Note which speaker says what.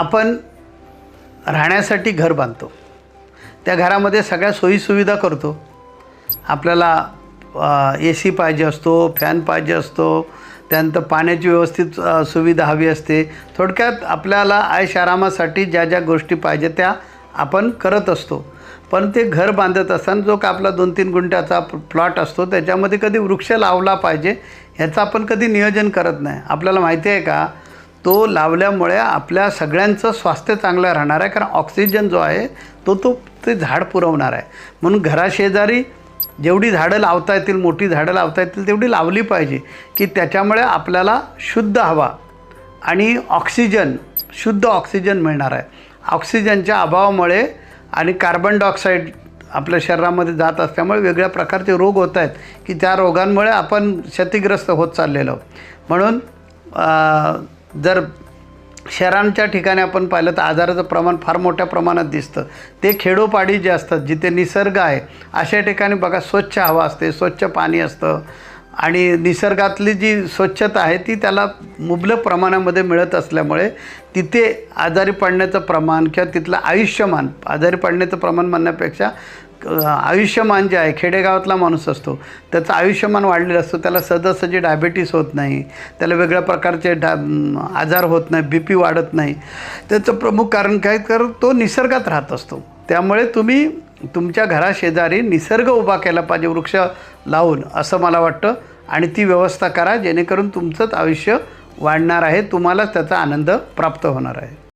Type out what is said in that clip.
Speaker 1: आपण राहण्यासाठी घर बांधतो. त्या घरामध्ये सगळ्या सोयीसुविधा करतो. आपल्याला ए सी पाहिजे असतो फॅन पाहिजे असतो. त्यानंतर पाण्याची व्यवस्थित सुविधा हवी असते. थोडक्यात आपल्याला आयश आरामासाठी ज्या ज्या गोष्टी पाहिजे त्या आपण करत असतो. पण ते घर बांधत असताना जो का आपला दोन तीन गुंठ्याचा प्लॉट असतो त्याच्यामध्ये कधी वृक्ष लावला पाहिजे ह्याचं आपण कधी नियोजन करत नाही. आपल्याला माहिती आहे का तो लावल्यामुळे आपल्या सगळ्यांचं स्वास्थ्य चांगलं राहणार आहे कारण ऑक्सिजन जो आहे तो तो ते झाड पुरवणार आहे. म्हणून घराशेजारी जेवढी झाडं लावता येतील मोठी झाडं लावता येतील तेवढी लावली पाहिजे की त्याच्यामुळे आपल्याला शुद्ध हवा आणि ऑक्सिजन शुद्ध ऑक्सिजन मिळणार आहे. ऑक्सिजनच्या अभावामुळे आणि कार्बन डायऑक्साईड आपल्या शरीरामध्ये जात असल्यामुळे वेगळ्या प्रकारचे रोग होत आहेत की त्या रोगांमुळे आपण क्षतिग्रस्त होत चाललेलो. म्हणून जर शहरांच्या ठिकाणी आपण पाहिलं तर आजाराचं प्रमाण फार मोठ्या प्रमाणात दिसतं. ते खेडोपाडी जे असतात जिथे निसर्ग आहे अशा ठिकाणी बघा स्वच्छ हवा असते स्वच्छ पाणी असतं. आणि निसर्गातली जी स्वच्छता आहे ती त्याला मुबलक प्रमाणामध्ये मिळत असल्यामुळे तिथे आजारी पडण्याचं प्रमाण किंवा तिथलं आयुष्यमान आजारी पडण्याचं प्रमाण म्हणण्यापेक्षा आयुष्यमान जे आहे खेडेगावातला माणूस असतो त्याचं आयुष्यमान वाढलेलं असतो त्याला सहजासहजी डायबेटीस होत नाही त्याला वेगळ्या प्रकारचे डा आजार होत नाही बी पी वाढत नाही. त्याचं प्रमुख कारण काय? तर तो निसर्गात राहत असतो. त्यामुळे तुम्ही तुमच्या घराशेजारी निसर्ग उभा केला पाहिजे वृक्ष लावून असं मला वाटतं. आणि ती व्यवस्था करा जेणेकरून तुमचंच आयुष्य वाढणार आहे तुम्हालाच त्याचा आनंद प्राप्त होणार आहे.